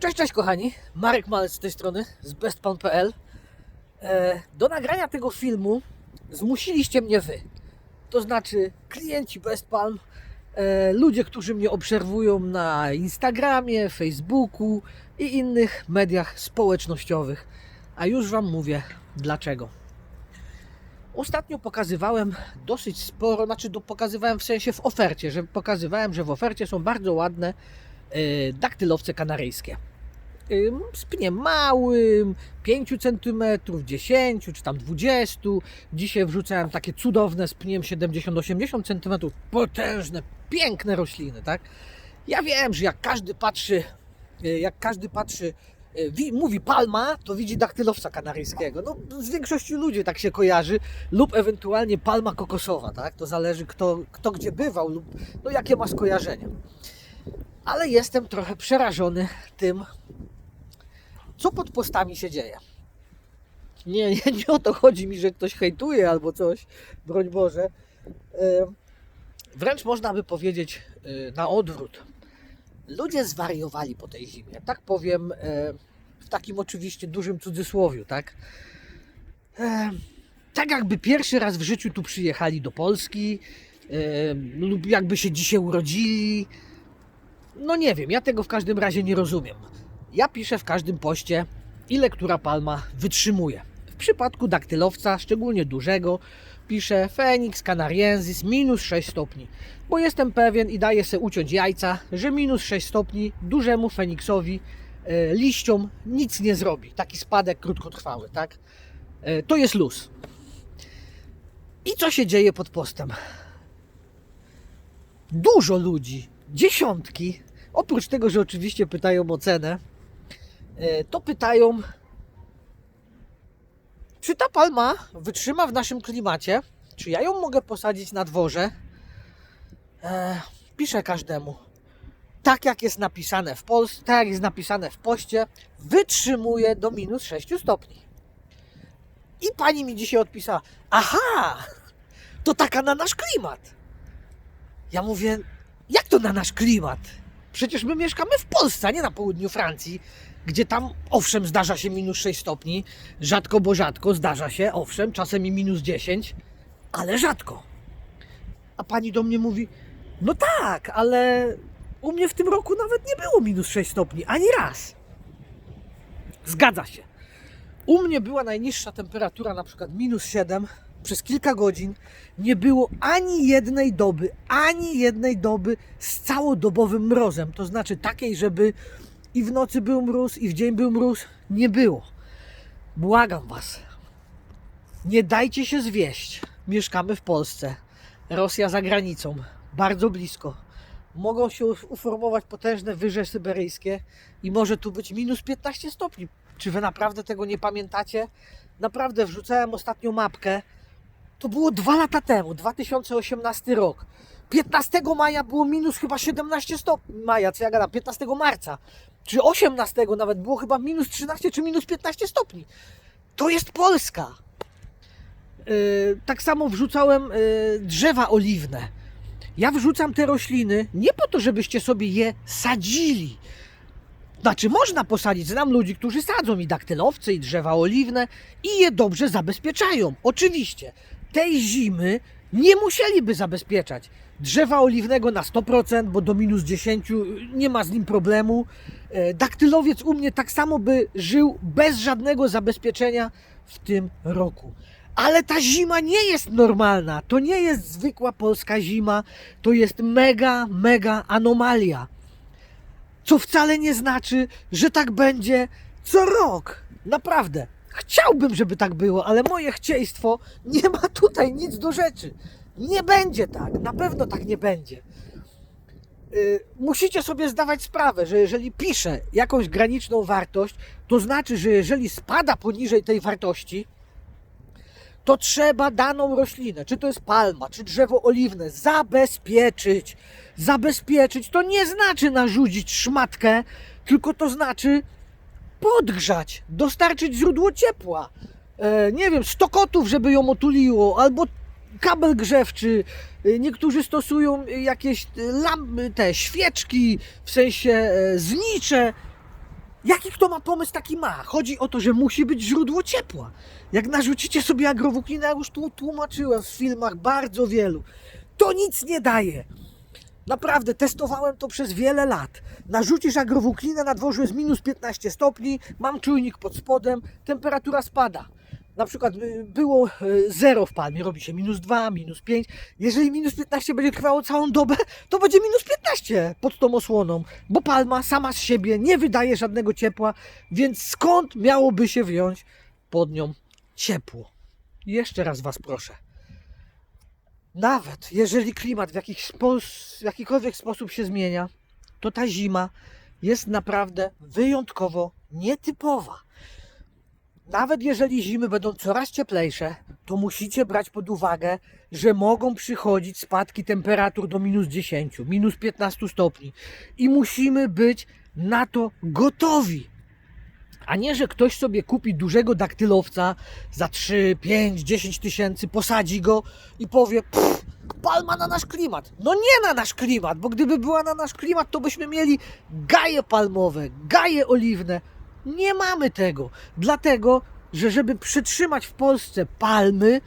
Cześć, cześć kochani, Marek Malec z tej strony, z bestpan.pl. E, Do nagrania tego filmu zmusiliście mnie wy. To znaczy klienci Best Palm, e, ludzie, którzy mnie obserwują na Instagramie, Facebooku i innych mediach społecznościowych. A już Wam mówię dlaczego. Ostatnio pokazywałem dosyć sporo, znaczy do, pokazywałem w sensie w ofercie, że pokazywałem, że w ofercie są bardzo ładne daktylowce kanaryjskie. Z pniem małym, 5 cm, 10 czy tam 20. Dzisiaj wrzucałem takie cudowne z pniem 70-80 cm. Potężne, piękne rośliny, tak? Ja wiem, że jak każdy patrzy, y, jak każdy patrzy, wi- mówi palma, to widzi daktylowca kanaryjskiego. No, z większości ludzi tak się kojarzy, lub ewentualnie palma kokosowa, tak? To zależy kto, kto gdzie bywał lub no, jakie ma skojarzenia. Ale jestem trochę przerażony tym, co pod postami się dzieje. Nie, nie, nie o to chodzi mi, że ktoś hejtuje albo coś, broń Boże. Wręcz można by powiedzieć e, na odwrót. Ludzie zwariowali po tej zimie. Tak powiem e, w takim oczywiście dużym cudzysłowiu, tak? Tak jakby pierwszy raz w życiu tu przyjechali do Polski lub jakby się dzisiaj urodzili. No nie wiem, ja tego w każdym razie nie rozumiem. Ja piszę w każdym poście, ile która palma wytrzymuje. W przypadku daktylowca, szczególnie dużego, piszę Phoenix canariensis minus 6 stopni, bo jestem pewien i daję sobie uciąć jajca, że minus 6 stopni dużemu Feniksowi e, liściom nic nie zrobi. Taki spadek krótkotrwały, tak? E, to jest luz. I co się dzieje pod postem? Dużo ludzi, dziesiątki, oprócz tego, że oczywiście pytają o cenę, e, to pytają, czy ta palma wytrzyma w naszym klimacie, czy ja ją mogę posadzić na dworze. E, piszę każdemu. Tak jak jest napisane w Polsce, tak jak jest napisane w poście, wytrzymuje do minus 6 stopni. I pani mi dzisiaj odpisała, aha, to taka na nasz klimat. Ja mówię, jak to na nasz klimat? Przecież my mieszkamy w Polsce, a nie na południu Francji, gdzie tam owszem zdarza się minus 6 stopni, rzadko bo rzadko zdarza się, owszem, czasem i minus 10, ale rzadko. A pani do mnie mówi, no tak, ale u mnie w tym roku nawet nie było minus 6 stopni, ani raz. Zgadza się. U mnie była najniższa temperatura, na przykład minus 7, przez kilka godzin. Nie było ani jednej doby, ani jednej doby z całodobowym mrozem. To znaczy takiej, żeby i w nocy był mróz, i w dzień był mróz. Nie było. Błagam Was. Nie dajcie się zwieść. Mieszkamy w Polsce. Rosja za granicą. Bardzo blisko. Mogą się uformować potężne wyże syberyjskie i może tu być minus 15 stopni. Czy Wy naprawdę tego nie pamiętacie? Naprawdę wrzucałem ostatnią mapkę. To było dwa lata temu, 2018 rok. 15 maja było minus chyba 17 stopni. Maja, co ja gadam, 15 marca. Czy 18 nawet było chyba minus 13 czy minus 15 stopni. To jest Polska. Yy, tak samo wrzucałem yy, drzewa oliwne. Ja wrzucam te rośliny nie po to, żebyście sobie je sadzili. Znaczy, można posadzić. Znam ludzi, którzy sadzą i daktylowce, i drzewa oliwne i je dobrze zabezpieczają. Oczywiście, tej zimy nie musieliby zabezpieczać. Drzewa oliwnego na 100%, bo do minus 10 nie ma z nim problemu. E, Daktylowiec u mnie tak samo by żył bez żadnego zabezpieczenia w tym roku. Ale ta zima nie jest normalna. To nie jest zwykła polska zima. To jest mega, mega anomalia co wcale nie znaczy, że tak będzie co rok. Naprawdę. Chciałbym, żeby tak było, ale moje chcieństwo nie ma tutaj nic do rzeczy. Nie będzie tak, na pewno tak nie będzie. Yy, musicie sobie zdawać sprawę, że jeżeli piszę jakąś graniczną wartość, to znaczy, że jeżeli spada poniżej tej wartości, to trzeba daną roślinę, czy to jest palma, czy drzewo oliwne, zabezpieczyć. Zabezpieczyć to nie znaczy narzucić szmatkę, tylko to znaczy podgrzać, dostarczyć źródło ciepła. E, nie wiem, 100 kotów, żeby ją otuliło, albo kabel grzewczy. E, Niektórzy stosują jakieś lampy, te świeczki, w sensie e, znicze. Jaki kto ma pomysł, taki ma. Chodzi o to, że musi być źródło ciepła. Jak narzucicie sobie agrowłókninę, ja już tu tłumaczyłem w filmach bardzo wielu, to nic nie daje. Naprawdę, testowałem to przez wiele lat. Narzucisz agrowłókninę, na dworzu jest minus 15 stopni, mam czujnik pod spodem, temperatura spada. Na przykład y, było y, 0 w palmie, robi się minus 2, minus 5. Jeżeli minus 15 będzie trwało całą dobę, to będzie minus 15 pod tą osłoną, bo palma sama z siebie nie wydaje żadnego ciepła, więc skąd miałoby się wziąć pod nią ciepło? Jeszcze raz Was proszę. Nawet jeżeli klimat w jakiś w jakikolwiek sposób się zmienia, to ta zima jest naprawdę wyjątkowo nietypowa. Nawet jeżeli zimy będą coraz cieplejsze, to musicie brać pod uwagę, że mogą przychodzić spadki temperatur do minus 10, minus 15 stopni i musimy być na to gotowi. A nie, że ktoś sobie kupi dużego daktylowca za 3, 5, 10 tysięcy, posadzi go i powie, palma na nasz klimat. No nie na nasz klimat, bo gdyby była na nasz klimat, to byśmy mieli gaje palmowe, gaje oliwne. Nie mamy tego. Dlatego, że żeby przytrzymać w Polsce palmy,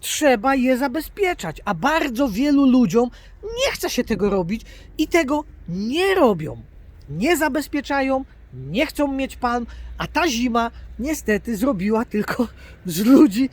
trzeba je zabezpieczać. A bardzo wielu ludziom nie chce się tego robić i tego nie robią. Nie zabezpieczają, nie chcą mieć palm, a ta zima niestety zrobiła tylko z ludzi,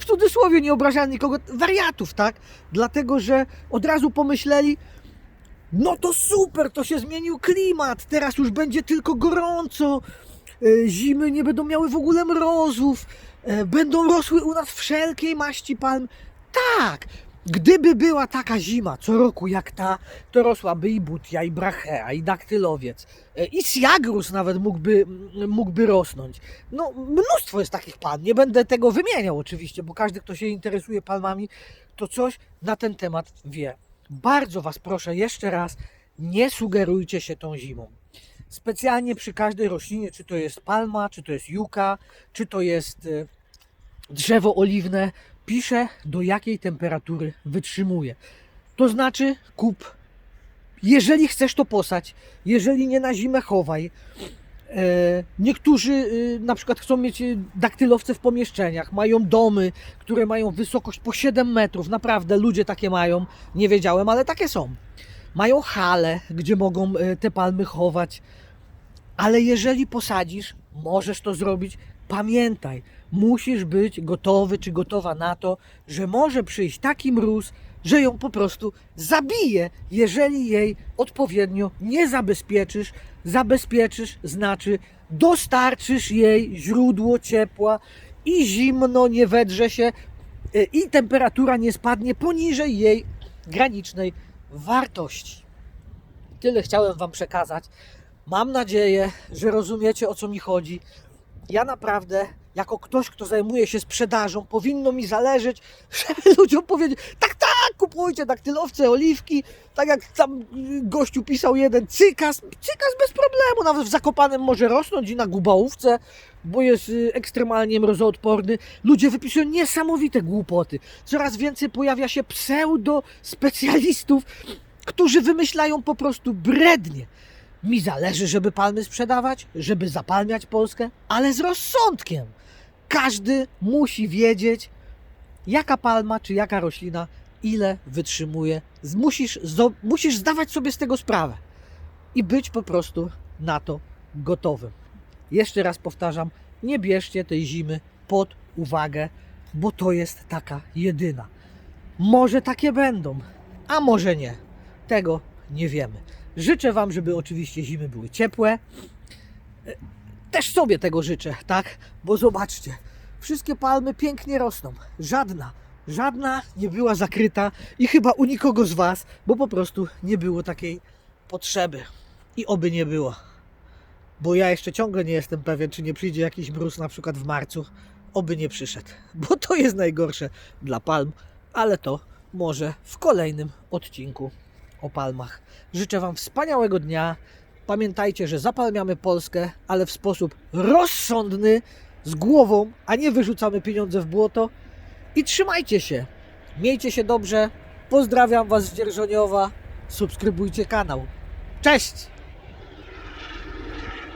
w cudzysłowie nie obrażając nikogo, wariatów, tak? Dlatego, że od razu pomyśleli, no to super, to się zmienił klimat, teraz już będzie tylko gorąco, e, zimy nie będą miały w ogóle mrozów, e, będą rosły u nas wszelkiej maści palm. Tak, gdyby była taka zima co roku jak ta, to rosłaby i butia, i brachea, i daktylowiec, e, i siagrus nawet mógłby, mógłby rosnąć. No, mnóstwo jest takich palm, nie będę tego wymieniał oczywiście, bo każdy, kto się interesuje palmami, to coś na ten temat wie. Bardzo Was proszę jeszcze raz, nie sugerujcie się tą zimą specjalnie przy każdej roślinie, czy to jest palma, czy to jest juka, czy to jest e, drzewo oliwne, pisze do jakiej temperatury wytrzymuje. To znaczy kup. Jeżeli chcesz to posać, jeżeli nie na zimę chowaj. E, Niektórzy y, na przykład chcą mieć y, daktylowce w pomieszczeniach, mają domy, które mają wysokość po 7 metrów. Naprawdę ludzie takie mają, nie wiedziałem, ale takie są. Mają hale, gdzie mogą e, te palmy chować. Ale jeżeli posadzisz, możesz to zrobić. Pamiętaj, musisz być gotowy czy gotowa na to, że może przyjść taki mróz, że ją po prostu zabije, jeżeli jej odpowiednio nie zabezpieczysz. Zabezpieczysz znaczy dostarczysz jej źródło ciepła i zimno nie wedrze się y, i temperatura nie spadnie poniżej jej granicznej wartości. Tyle chciałem Wam przekazać. Mam nadzieję, że rozumiecie o co mi chodzi. Ja naprawdę, jako ktoś, kto zajmuje się sprzedażą, powinno mi zależeć, żeby ludziom powiedzieć: tak, tak, kupujcie daktylowce, oliwki. Tak jak tam y, gościu pisał jeden, cykas. Cykas bez problemu, nawet w Zakopanem może rosnąć i na gubałówce, bo jest y, ekstremalnie mrozoodporny. Ludzie wypisują niesamowite głupoty. Coraz więcej pojawia się pseudo-specjalistów, którzy wymyślają po prostu brednie. Mi zależy, żeby palmy sprzedawać, żeby zapalniać Polskę, ale z rozsądkiem. Każdy musi wiedzieć, jaka palma czy jaka roślina ile wytrzymuje. Musisz, musisz zdawać sobie z tego sprawę i być po prostu na to gotowym. Jeszcze raz powtarzam, nie bierzcie tej zimy pod uwagę, bo to jest taka jedyna. Może takie będą, a może nie. Tego nie wiemy. Życzę Wam, żeby oczywiście zimy były ciepłe. Też sobie tego życzę, tak? Bo zobaczcie, wszystkie palmy pięknie rosną. Żadna, żadna nie była zakryta i chyba u nikogo z Was, bo po prostu nie było takiej potrzeby. I oby nie było. Bo ja jeszcze ciągle nie jestem pewien, czy nie przyjdzie jakiś mróz na przykład w marcu. Oby nie przyszedł, bo to jest najgorsze dla palm, ale to może w kolejnym odcinku o palmach. Życzę Wam wspaniałego dnia. Pamiętajcie, że zapalmiamy Polskę, ale w sposób rozsądny, z głową, a nie wyrzucamy pieniądze w błoto. I trzymajcie się. Miejcie się dobrze. Pozdrawiam Was z Dzierżoniowa. Subskrybujcie kanał. Cześć!